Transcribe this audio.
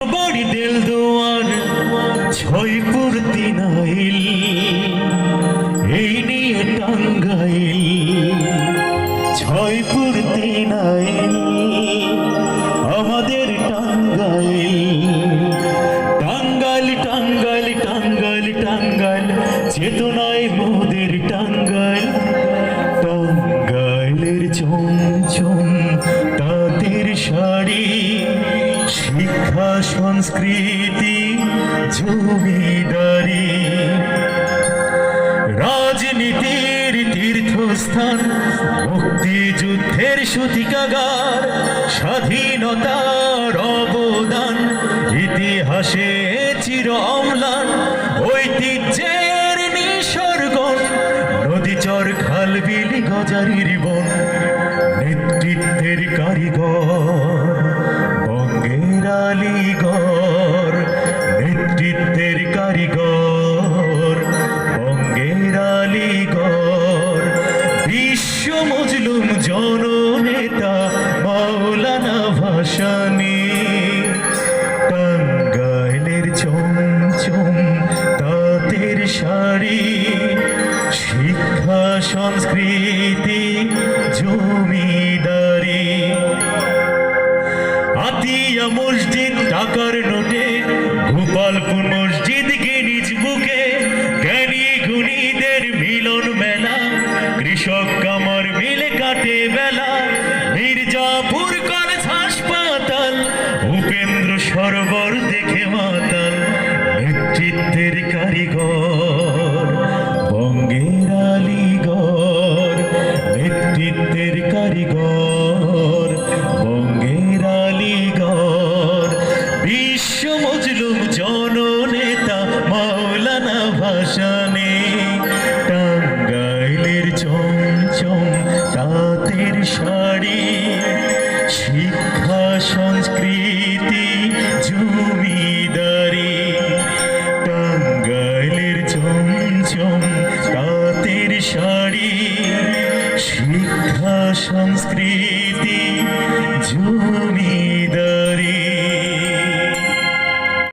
বাড়ি দেল দোয়ার ছয়পুর তিনাইল এই নিয়ে টাঙ্গাইল। ছয়পুর তিনাইল আমাদের টাঙ্গাইল। টাঙ্গাইল টাঙ্গাইল টাঙ্গাইল টাঙ্গাইল, চেতনায় মোদের শিক্ষা সংস্কৃতি জমিদারি রাজনীতির তীর্থস্থান, মুক্তিযুদ্ধের সূতিকাগার, স্বাধীনতার অবদান, ইতিহাসে চির অম্লান, ঐতিহ্যের নিসর্গ নদীচর খাল বিলি গজারির বন, নেতৃত্বের কারিগর। আলিগর নেতৃত্বের কারিগর, বঙ্গের আলিগর, বিশ্ব মজলুম জননেতা মাওলানা ভাসানী। টাঙ্গাইলের চমচম তাঁতের শাড়ি, শিক্ষা, সংস্কৃতি জমিদারি মসজিদ টাকার নোটে গোপালপুর মসজিদ কে নিজ বুকে জ্ঞানী গুণীদের মিলন মেলা, কৃষক কামার কাটে বেলা। মির্জাপুর কলেজ হাসপাতাল, উপেন্দ্র সরোবর দেখে মাতাল। নেতৃত্বের কারিগর, বঙ্গের আলিগর, নেতৃত্বের কারিগর। টাঙ্গাইলের চমচম তাঁতের শাড়ি শিক্ষা সংস্কৃতি জমিদারি। টাঙ্গাইলের তাঁতের শাড়ি শিক্ষা